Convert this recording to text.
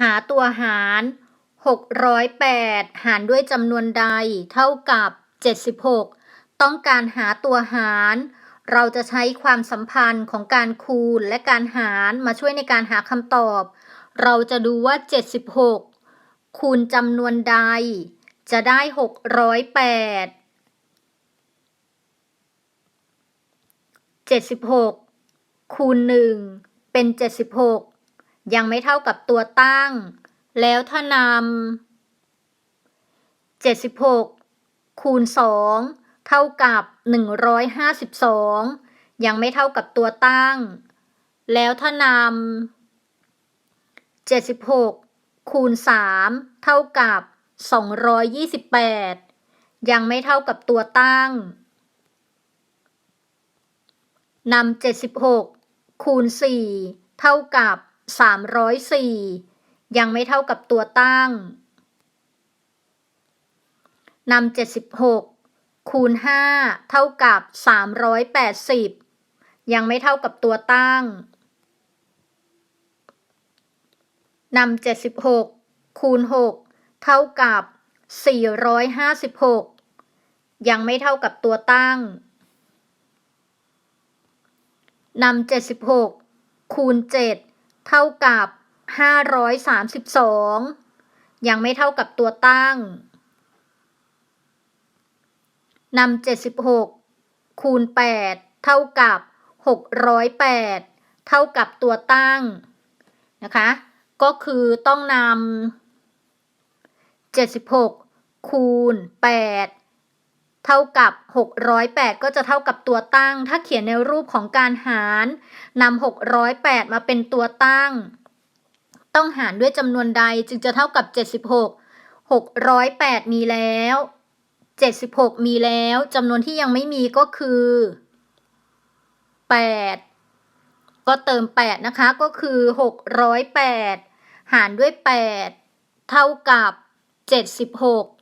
หาตัวหาร 608 หารด้วยจำนวนใดเท่ากับ 76 ต้องการหาตัวหาร เราจะใช้ความสัมพันธ์ของการคูณและการหารมาช่วยในการหาคำตอบ เราจะดูว่า 76 คูณจำนวนใด จะได้ 608 76 คูณ 1 เป็น 76 ยังไม่เท่ากับตัวตั้ง แล้วถ้านำ76 คูณ 2 เท่ากับ 152 ยังไม่เท่ากับตัวตั้ง แล้วถ้านำ76 คูณ 3 เท่ากับ 228 ยังไม่เท่ากับตัวตั้งนำ76 คูณ 4 เท่ากับ 304 ยังไม่เท่ากับตัวตั้งนำ76 คูณ 5 เท่ากับ 380 ยังไม่เท่ากับตัวตั้งนำ76 คูณ 6 เท่ากับ 456 ยังไม่เท่ากับตัวตั้งนำ76 คูณ 7 เท่ากับ 532 ยังไม่เท่ากับตัวตั้งนำ76 คูณ 8 เท่ากับ 608 เท่ากับตัวตั้งนะคะ ก็คือต้องนำ76 คูณ 8 เท่ากับ 608 ก็จะเท่ากับตัวตั้ง ถ้าเขียนในรูปของการหารนำ608 มาเป็นตัวตั้ง ต้องหารด้วยจำนวนใดจึงจะเท่ากับ 76 608 มีแล้ว 76 มีแล้วจำนวนที่ยังไม่มีก็คือ 8 ก็เติม 8 นะคะ ก็คือ 608 หารด้วย 8 เท่ากับ 76